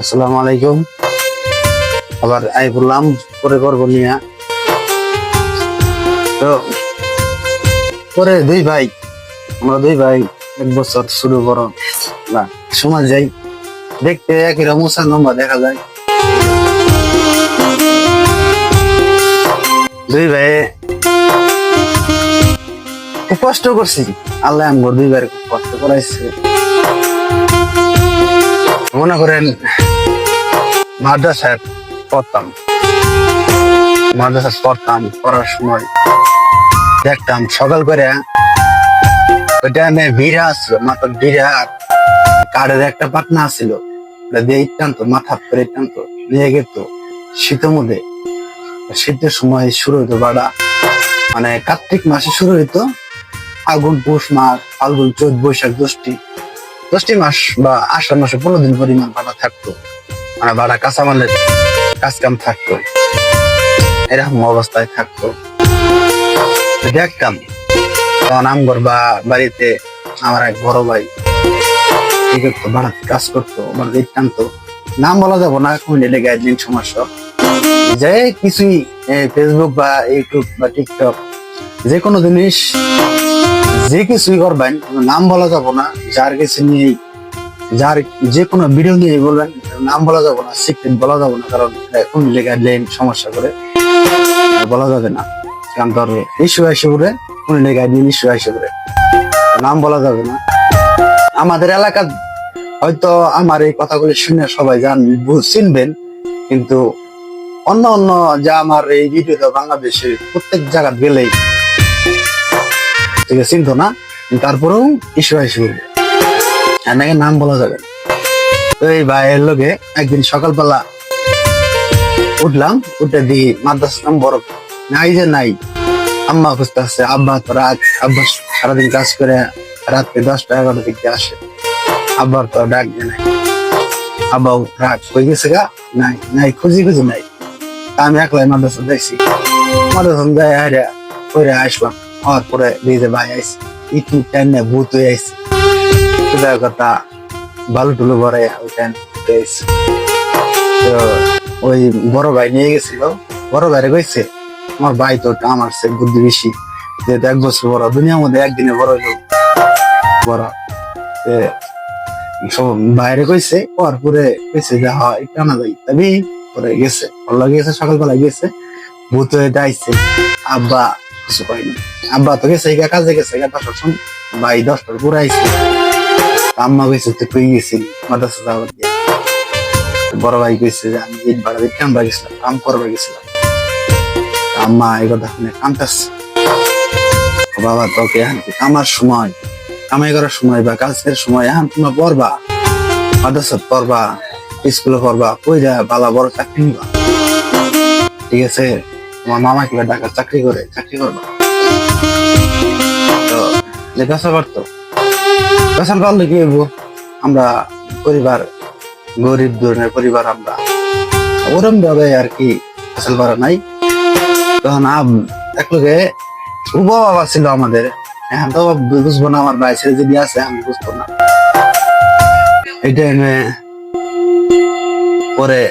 আসসালামু আলাইকুম। আবার আই বললাম পরে করব নিয়ে। তো, পরে দুই ভাই, আমরা দুই ভাই এক বছর শুরু করো না সময় যাই। দেখতে একই রকম নম্বর দেখা যায়। দুই ভাই, খুব কষ্ট করছি। আল্লাহ আমগর দুই ভাই খুব কষ্ট করাইছে। মনে করেন মাদ্রাসায় পড়তাম। পড়তাম, পড়ার সময় দেখতাম সকাল করে কাঠের একটা পাটনা আসছিল মাথা টানতো নিয়ে গেত শীতের মধ্যে। শীতের সময় শুরু হইতো বাড়া। মানে কার্তিক মাসে শুরু হইতো আগুন, পৌষ মাস, ফাল্গুন চোদ্দ বৈশাখ দশটি দশটি মাস বা আষাঢ় মাসে পনেরো দিন পরিমাণ ভাড়া থাকতো। মানে ভাড়া কাঁচামালের কাজ কাম থাকতো। এরকম অবস্থায় থাকতো। তো দেখতাম, তখন আমগর বা বাড়িতে আমার এক বড় ভাই কি করতো ভাড়াতে কাজ করতো বাড়িতে টানতো নাম বলা যাব না কমিউনিটি গাইডলাইন সমস্যা। যে কিছুই ফেসবুক বা ইউটিউব বা টিকটক যে কোনো জিনিস, যে কিছুই করবেন নাম বলা যাব না, যার কিছু নিয়ে যার যে কোনো ভিডিও নিয়ে বলবেন, নাম বলা যাব না সিক্রেট বলা যাব না, কারণ এখন গাইডলাইন সমস্যা করে বলা যাবে না। কারণ তোর ইস্যু আসে করে কোন গাইডলাইন ইস্যু আসে করে নাম বলা যাবে না। আমাদের এলাকা হয়তো আমার এই কথাগুলি শুনে সবাই জান চিনবেন, কিন্তু অন্য অন্য যা আমার এই ভিডিওতে বাংলাদেশের প্রত্যেক জায়গা গেলেই, ঠিক চিনতো না তারপরেও ইস্যু আসে করবে এনেকে নাম বলা যাবে তো এই ভাইয়ের লোকে একদিন সকালবেলা উঠলাম, উঠে দিই মাদ্রাসা নাম বড় নাই যে নাই। আম্মা খুঁজতে আসছে আব্বা তো রাত, আব্বা সারাদিন কাজ করে রাত্রে দশটা এগারোটা দিকে আসে। আব্বার তো ডাক দিয়ে নাই। আব্বাও রাত হয়ে গেছে গা, নাই নাই, খুঁজি খুঁজি নাই। আমি একলাই মাদ্রাসা দেখছি মাদ্রাসা যাই হারিয়া করে আসলাম। হওয়ার পরে দিদি ভাই আইসি ইটু টাইনে ভূত হয়ে আইসি কথা বালু টুলু তো ওই বড় ভাই নিয়ে গেছিল, বড় ভাইরে কইছে, আমার ভাই তো আমার সে বুদ্ধি বেশি যেহেতু এক বছর বড়, দুনিয়ার মধ্যে একদিনে বড় হইল বড়। বাইরে কইছে পর পরে কইছে যে, হয় একটু আনা যাই। তবে পরে গেছে ভালো গেছে সকালবেলা গেছে, ভূত হয়ে আইছে আব্বা কিছু পাইনি আব্বা তো গেছে কাজে গেছে সময় ভাই দশটার পরে আইছে। আম্মা কইছে, তুই কই গেছিলি? মাদ্রাসা যাওয়ার দিয়ে। বড় ভাই কইছে যে, আমি ইট ভাড়া আমরা গেছিলাম, কাম করবে গেছিলাম। আম্মা এই কথা শুনে কান্তাছে বাবা, তোকে এখন কি কামার সময়? কামাই করার সময় বা কাজের সময় এখন তোমরা পড়বা? মাদ্রাসা পড়বা? স্কুলে পড়বা? যা, বালা বড় চাকরি নিবা? ঠিক আছে, তোমার মামা কিবা ঢাকা চাকরি করে, চাকরি করবা। তো যে পেশা পেশার পারলে কি হইব? আমরা পরিবার, গরিব ধরনের পরিবার আমরা। ওরম ভাবে আর কি ফসল করা নাই। তখন একলগে উবা বাবা ছিল আমাদের। এখন তো বুঝব না আমার ভাই ছেলে যদি আছে, আমি বুঝব না। এই টাইমে পরে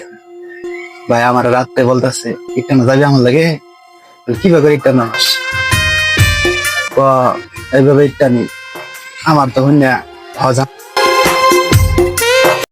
ভাই আমার রাত্রে বলতেছে ইটানো যাবি আমার লাগে? কীভাবে ইটানো এইভাবে ইটানি আমার তখন হজা